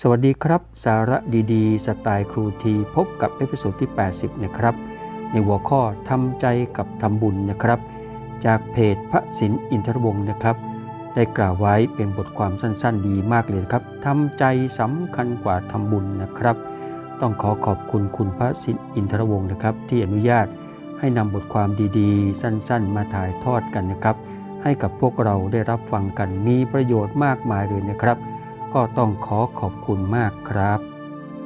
สวัสดีครับ สาระดีๆ สไตล์ครูทีพบกับเอพิโซดที่ 80 นะครับ ในหัวข้อทำใจกับทำบุญนะครับ จากเพจพระศิลป์อินทรวงศ์นะครับ ได้กล่าวไว้เป็นบทความสั้นๆ ดีมากเลยครับทำใจสำคัญกว่าทำบุญนะครับ ต้องขอขอบคุณคุณพระศิลป์อินทรวงศ์นะครับ ที่อนุญาตให้นำบทความดีๆ สั้นๆ มาถ่ายทอดกันนะครับ ให้กับพวกเราได้รับฟังกันมีประโยชน์มากมายเลยนะครับ ก็ต้องขอขอบคุณมากครับ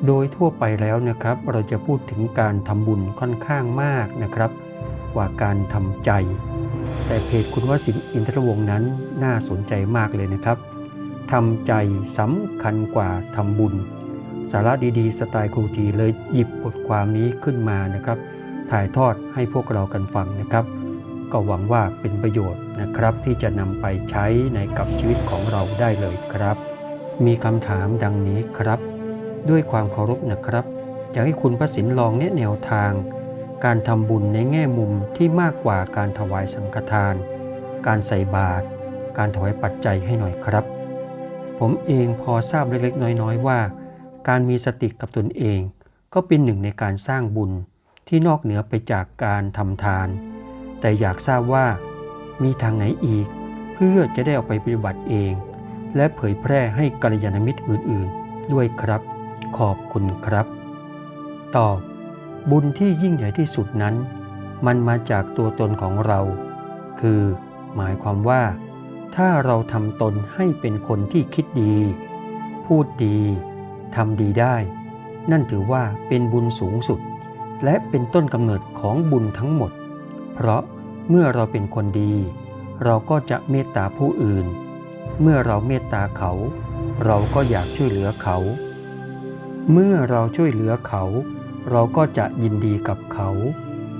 โดยทั่วไปแล้วนะครับ เราจะพูดถึงการทำบุญค่อนข้างมากนะครับ กว่าการทำใจ แต่เพจคุณวสินอินทรวงนั้นน่าสนใจมากเลยนะครับทำใจสำคัญกว่าทำบุญ สาระดีๆ สไตล์ครูทีเลยหยิบบทความนี้ขึ้นมานะครับ ถ่ายทอดให้พวกเรากันฟังนะครับ ก็หวังว่าเป็นประโยชน์นะครับที่จะนำไปใช้ในกับชีวิตของเราได้เลยครับ มีคำถามดังนี้ครับ ด้วยความเคารพนะครับ อยากให้คุณพระสินลองแนะแนวทาง การทำบุญในแง่มุมที่มากกว่าการถวายสังฆทาน การใส่บาตรการถวายปัจจัยให้หน่อยครับ ผมเองพอทราบเล็กๆ น้อยๆ ว่า การมีสติกับตนเอง ก็เป็นหนึ่งในการสร้างบุญที่นอกเหนือไปจากการทำทาน แต่อยากทราบว่า มีทางไหนอีก เพื่อจะได้เอาไปปฏิบัติเอง และเผยแพร่ให้กัลยาณมิตรอื่นๆ ด้วยครับ ขอบคุณครับ ตอบ บุญที่ยิ่งใหญ่ที่สุดนั้น มันมาจากตัวตนของเรา คือหมายความว่า ถ้าเราทำตนให้เป็นคนที่คิดดี พูดดีทำดีได้ นั่นถือว่าเป็นบุญสูงสุด และเป็นต้นกำเนิดของบุญทั้งหมด เพราะเมื่อเราเป็นคนดี เราก็จะเมตตาผู้อื่น เมื่อเราเมตตาเขา เราก็อยากช่วยเหลือเขา เมื่อเราช่วยเหลือเขา เราก็จะยินดีกับเขา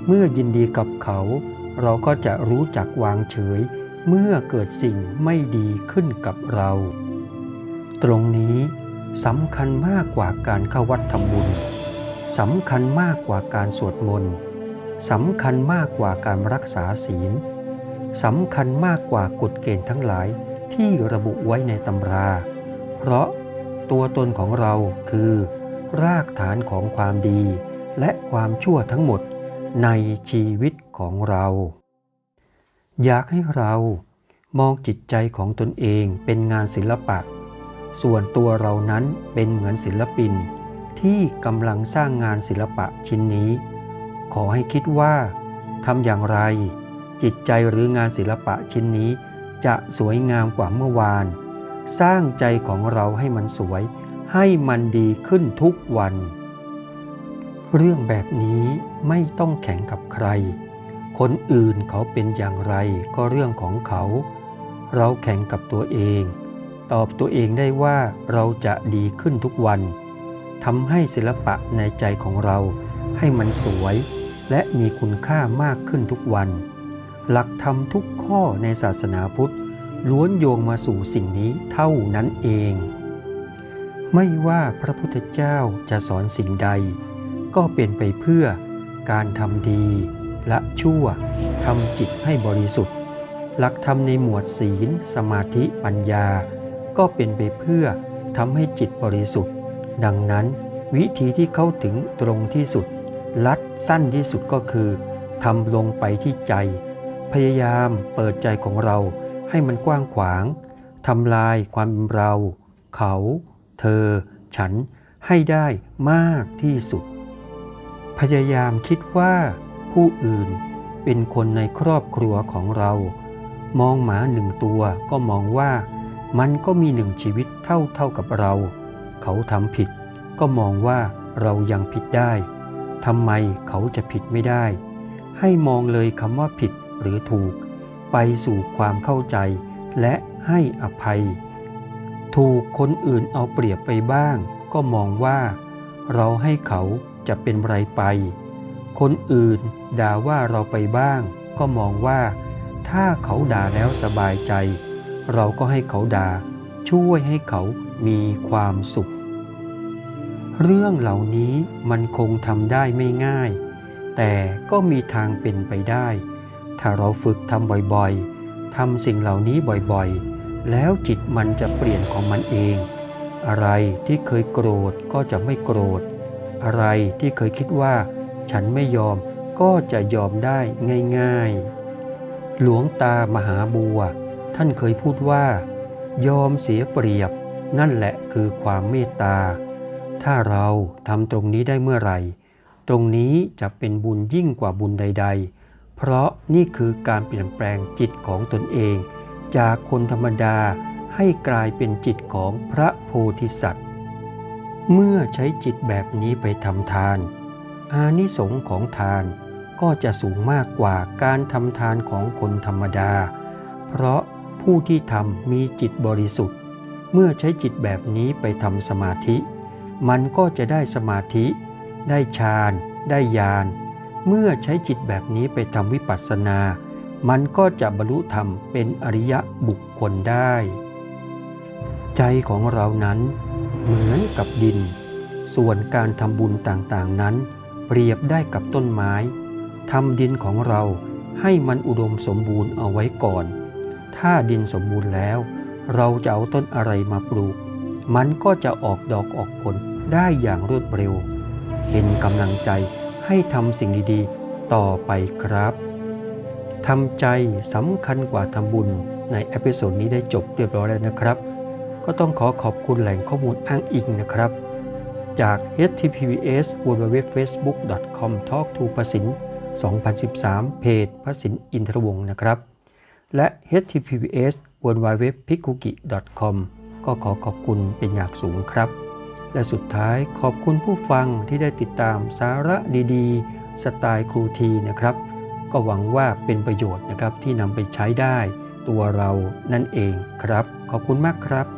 เมื่อยินดีกับเขา เราก็จะรู้จักวางเฉย เมื่อเกิดสิ่งไม่ดีขึ้นกับเรา ตรงนี้สำคัญมากกว่าการเข้าวัดทำบุญสำคัญมากกว่าการสวดมนต์สำคัญมากกว่าการรักษาศีลสำคัญมากกว่ากฎเกณฑ์ทั้งหลาย ที่ระบุไว้ในตำรา เพราะตัวตนของเราคือ รากฐานของความดี และความชั่วทั้งหมดในชีวิตของเรา อยากให้เรามองจิตใจของตนเองเป็นงานศิลปะ ส่วนตัวเรานั้นเป็นเหมือนศิลปิน ที่กำลังสร้างงานศิลปะชิ้นนี้ ขอให้คิดว่าทำอย่างไร จิตใจหรืองานศิลปะชิ้นนี้ จะสวยงามกว่าเมื่อวาน สร้างใจของเราให้มันสวย ให้มันดีขึ้นทุกวัน เรื่องแบบนี้ไม่ต้องแข่งกับใคร คนอื่นเขาเป็นอย่างไรก็เรื่องของเขา เราแข่งกับตัวเอง ตอบตัวเองได้ว่าเราจะดีขึ้นทุกวันทำให้ศิลปะในใจของเราให้มันสวย และมีคุณค่ามากขึ้นทุกวัน หลักธรรมทุกข้อในศาสนาพุทธล้วนโยงมาสู่สิ่งนี้เท่านั้นเอง ไม่ว่าพระพุทธเจ้าจะสอนสิ่งใด ก็เป็นไปเพื่อการทำดีละชั่วทำจิตให้บริสุทธิ์ หลักธรรมในหมวดศีล สมาธิปัญญา ก็เป็นไปเพื่อทำให้จิตบริสุทธิ์ ดังนั้นวิธีที่เข้าถึงตรงที่สุด ลัดสั้นที่สุดก็คือทำลงไปที่ใจ พยายามเปิดใจของเราให้มันกว้างขวางทำลายความเป็นเรา เขา เธอ ฉันให้ได้มากที่สุด พยายามคิดว่าผู้อื่นเป็นคนในครอบครัวของเรา มองหมาหนึ่งตัวก็มองว่ามันก็มีหนึ่งชีวิตเท่าเท่ากับเรา เขาทำผิด ก็มองว่าเรายังผิดได้ทำไมเขาจะผิดไม่ได้ ให้มองเลยคำว่าผิด หรือถูก ไปสู่ความเข้าใจและให้อภัย ถูกคนอื่นเอาเปรียบไปบ้าง ก็มองว่า เราให้เขาจะเป็นไรไป คนอื่นด่าว่าเราไปบ้าง ก็มองว่า ถ้าเขาด่าแล้วสบายใจ เราก็ให้เขาด่า ช่วยให้เขามีความสุข เรื่องเหล่านี้มันคงทำได้ไม่ง่าย แต่ก็มีทางเป็นไปได้ ถ้าเราฝึกทำบ่อยๆทำสิ่งเหล่านี้บ่อยๆ แล้วจิตมันจะเปลี่ยนของมันเอง อะไรที่เคยโกรธก็จะไม่โกรธ อะไรที่เคยคิดว่า ฉันไม่ยอมก็จะยอมได้ง่ายๆ หลวงตามหาบัว ท่านเคยพูดว่า ยอมเสียเปรียบ นั่นแหละคือความเมตตา ถ้าเราทำตรงนี้ได้เมื่อไหร่ ตรงนี้จะเป็นบุญยิ่งกว่าบุญใด ๆ เพราะนี่คือการเปลี่ยนแปลงจิตของตนเอง จากคนธรรมดาให้กลายเป็นจิตของพระโพธิสัตว์ เมื่อใช้จิตแบบนี้ไปทำทาน อานิสงส์ของทานก็จะสูงมากกว่าการทำทานของคนธรรมดา เพราะผู้ที่ทำมีจิตบริสุทธิ์ เมื่อใช้จิตแบบนี้ไปทำสมาธิ มันก็จะได้สมาธิ ได้ฌาน ได้ญาณ เมื่อใช้จิตแบบนี้ไปทำวิปัสสนา มันก็จะบรรลุธรรมเป็นอริยบุคคลได้ ใจของเรานั้นเหมือนกับดิน ส่วนการทำบุญต่างๆนั้น เปรียบได้กับต้นไม้ทำดินของเราให้มันอุดมสมบูรณ์เอาไว้ก่อน ถ้าดินสมบูรณ์แล้ว เราจะเอาต้นอะไรมาปลูก มันก็จะออกดอกออกผลได้อย่างรวดเร็ว เป็นกำลังใจ ให้ทำสิ่งดีๆ ต่อไปครับทำใจสำคัญกว่าทำบุญในเอพิโซดนี้ได้จบเรียบร้อยแล้วนะครับ ก็ต้องขอขอบคุณแหล่งข้อมูลอ้างอิงนะครับ จาก https www.facebook.com talk to ประสิน2013 เพจพระสินอินทรวงศ์นะครับ และ https www p i k u k i com ก็ขอขอบคุณเป็นอย่างสูงครับ และสุดท้ายขอบคุณผู้ฟังที่ได้ติดตามสาระดีๆ สไตล์ครูทีนะครับ ก็หวังว่าเป็นประโยชน์นะครับที่นำไปใช้ได้ ตัวเรานั่นเองครับ ขอบคุณมากครับ